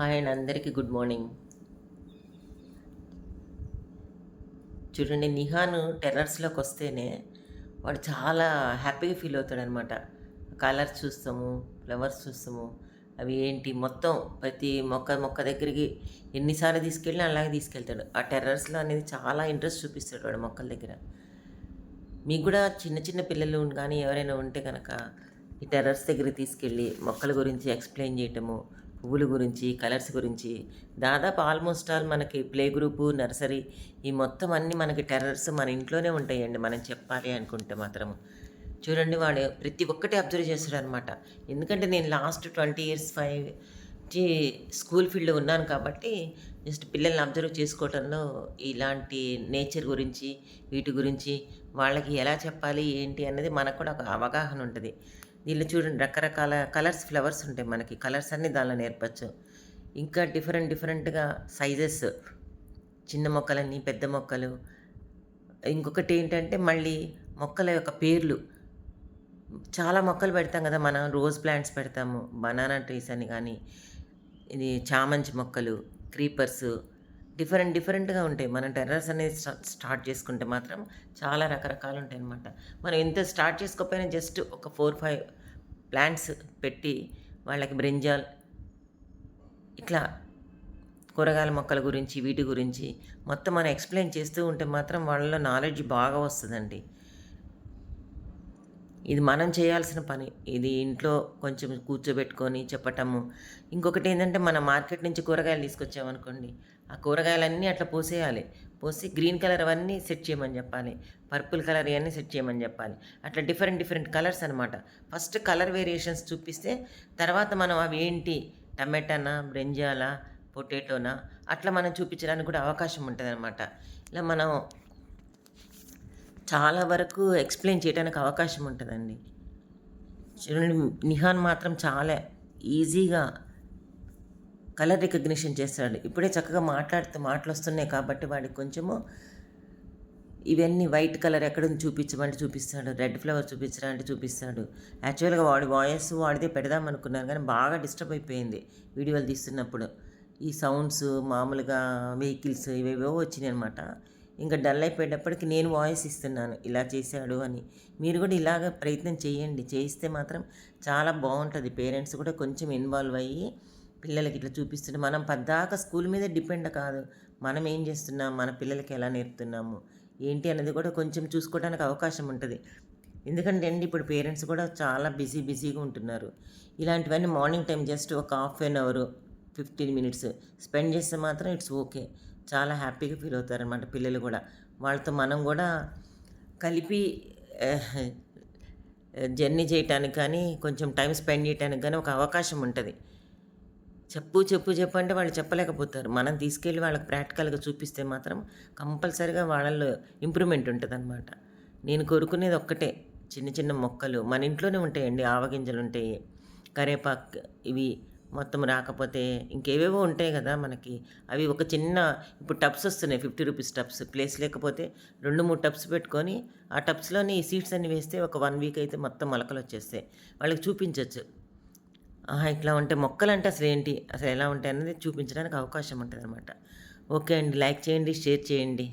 Hi and అందరికీ good morning. చూడండి నిహాన్ టెర్రర్స్లోకి వస్తేనే వాడు చాలా హ్యాపీగా ఫీల్ అవుతాడనమాట. కలర్స్ చూస్తాము ఫ్లవర్స్ చూస్తాము అవి ఏంటి మొత్తం ప్రతి మొక్క మొక్క దగ్గరికి ఎన్నిసార్లు తీసుకెళ్ళినా అలాగే తీసుకెళ్తాడు. ఆ టెర్రర్స్లో అనేది చాలా ఇంట్రెస్ట్ చూపిస్తాడు వాడు మొక్కల దగ్గర. మీకు కూడా చిన్న చిన్న పిల్లలు కానీ ఎవరైనా ఉంటే కనుక ఈ టెర్రర్స్ దగ్గరికి తీసుకెళ్ళి మొక్కల గురించి ఎక్స్ప్లెయిన్ చేయటము పువ్వుల గురించి కలర్స్ గురించి. దాదాపు ఆల్మోస్ట్ ఆల్ మనకి ప్లే గ్రూపు నర్సరీ ఈ మొత్తం అన్నీ మనకి టెర్రర్స్ మన ఇంట్లోనే ఉంటాయండి మనం చెప్పాలి అనుకుంటే మాత్రము. చూడండి వాడు ప్రతి ఒక్కటి అబ్జర్వ్ చేస్తాడు అనమాట ఎందుకంటే నేను last twenty years five school ఫీల్డ్లో ఉన్నాను కాబట్టి జస్ట్ పిల్లల్ని అబ్జర్వ్ చేసుకోవటంలో ఇలాంటి నేచర్ గురించి వీటి గురించి వాళ్ళకి ఎలా చెప్పాలి ఏంటి అనేది మనకు కూడా ఒక అవగాహన ఉంటుంది. దీనిలో చూడండి రకరకాల కలర్స్ ఫ్లవర్స్ ఉంటాయి మనకి. కలర్స్ అన్నీ దానిలో నేర్పచ్చు. ఇంకా డిఫరెంట్ డిఫరెంట్గా సైజెస్. చిన్న మొక్కలని పెద్ద మొక్కలు. ఇంకొకటి ఏంటంటే మళ్ళీ మొక్కల యొక్క పేర్లు. చాలా మొక్కలు పెడతాం కదా మనం. రోజ్ ప్లాంట్స్ పెడతాము. బనానా ట్రీస్ అని కానీ ఇది చామంచి మొక్కలు క్రీపర్స్. డిఫరెంట్ డిఫరెంట్గా ఉంటాయి. మనం టెర్రస్ అనేది స్టార్ట్ చేసుకుంటే మాత్రం చాలా రకరకాలు ఉంటాయి అన్నమాట మనం ఎంత స్టార్ట్ చేసుకోకపోయినా జస్ట్ ఒక ఫోర్ ఫైవ్ ప్లాంట్స్ పెట్టి వాళ్ళకి బ్రింజాల్ ఇట్లా కూరగాయల మొక్కల గురించి వీటి గురించి మొత్తం మనం ఎక్స్ప్లెయిన్ చేస్తూ ఉంటే మాత్రం వాళ్ళలో నాలెడ్జ్ బాగా వస్తుందండి. ఇది మనం చేయాల్సిన పని. ఇది ఇంట్లో కొంచెం కూర్చోబెట్టుకొని చెప్పటము. ఇంకొకటి ఏంటంటే మన మార్కెట్ నుంచి కూరగాయలు తీసుకొచ్చామనుకోండి ఆ కూరగాయలన్నీ అట్లా పోసేయాలి. పోసి గ్రీన్ కలర్ అవన్నీ సెట్ చేయమని చెప్పాలి. పర్పుల్ కలర్ ఇవన్నీ సెట్ చేయమని చెప్పాలి. అట్లా డిఫరెంట్ డిఫరెంట్ కలర్స్ అనమాట ఫస్ట్ కలర్ వేరియేషన్స్ చూపిస్తే తర్వాత మనం అవి ఏంటి? టమాటానా? బ్రింజాలా? పొటాటోనా? అట్లా మనం చూపించడానికి కూడా అవకాశం ఉంటుంది అనమాట ఇలా మనం చాలా వరకు ఎక్స్ప్లెయిన్ చేయడానికి అవకాశం ఉంటుందండి. చూడండి నిహాన్ మాత్రం చాలా ఈజీగా కలర్ రికగ్నిషన్ చేస్తాడు ఇప్పుడే చక్కగా మాట్లాడుతూ మాటలు వస్తున్నాయి కాబట్టి వాడికి కొంచెము ఇవన్నీ వైట్ కలర్ ఎక్కడుంది చూపించమంటే చూపిస్తాడు. రెడ్ ఫ్లవర్ చూపించరా అంటే చూపిస్తాడు. యాక్చువల్గా వాడి వాయిస్ వాడితే పెడదాం అనుకున్నాను కానీ బాగా డిస్టర్బ్ అయిపోయింది వీడియోలు తీస్తున్నప్పుడు. ఈ సౌండ్స్ మామూలుగా వెహికల్స్ ఇవేవో వచ్చినాయి అనమాట ఇంకా డల్ అయిపోయేటప్పటికి నేను వాయిస్ ఇస్తున్నాను. ఇలా చేశాడు అని. మీరు కూడా ఇలాగ ప్రయత్నం చేయండి. చేయిస్తే మాత్రం చాలా బాగుంటుంది. పేరెంట్స్ కూడా కొంచెం ఇన్వాల్వ్ అయ్యి పిల్లలకి ఇట్లా చూపిస్తుంటే మనం పద్దాక స్కూల్ మీద డిపెండ్ కాదు. మనం ఏం చేస్తున్నాం? మన పిల్లలకి ఎలా నేర్పుతున్నాము? ఏంటి అనేది కూడా కొంచెం చూసుకోవడానికి అవకాశం ఉంటుంది. ఎందుకంటే అండి ఇప్పుడు పేరెంట్స్ కూడా చాలా బిజీ బిజీగా ఉంటున్నారు. ఇలాంటివన్నీ మార్నింగ్ టైం జస్ట్ ఒక half an hour fifteen minutes spend చేస్తే మాత్రం ఇట్స్ ఓకే. చాలా హ్యాపీగా ఫీల్ అవుతారనమాట పిల్లలు కూడా. వాళ్ళతో మనం కూడా కలిపి జర్నీ చేయటానికి కానీ కొంచెం టైం స్పెండ్ చేయడానికి కానీ ఒక అవకాశం ఉంటుంది. చెప్పు చెప్పు చెప్పు అంటే వాళ్ళు చెప్పలేకపోతారు. మనం తీసుకెళ్ళి వాళ్ళకి ప్రాక్టికల్గా చూపిస్తే మాత్రం కంపల్సరిగా వాళ్ళల్లో ఇంప్రూవ్మెంట్ ఉంటుంది అనమాట నేను కోరుకునేది ఒక్కటే చిన్న చిన్న మొక్కలు. మన ఇంట్లోనే ఉంటాయండి ఆవగింజలు ఉంటాయి కరేపాకు ఇవి మొత్తం రాకపోతే ఇంకేవేవో ఉంటాయి కదా మనకి. అవి ఒక చిన్న ఇప్పుడు టబ్స్ వస్తున్నాయి ఫిఫ్టీ రూపీస్ టబ్స్. ప్లేస్ లేకపోతే రెండు మూడు టబ్స్ పెట్టుకొని ఆ టబ్స్లోని ఈ సీడ్స్ అన్ని వేస్తే ఒక వన్ వీక్ అయితే మొత్తం మొలకలు వచ్చేస్తాయి. వాళ్ళకి చూపించవచ్చు ఇట్లా ఉంటే మొక్కలు అంటే అసలు ఏంటి అసలు ఎలా ఉంటాయి అనేది చూపించడానికి అవకాశం ఉంటుంది అనమాట ఓకే అండి. లైక్ చేయండి షేర్ చేయండి.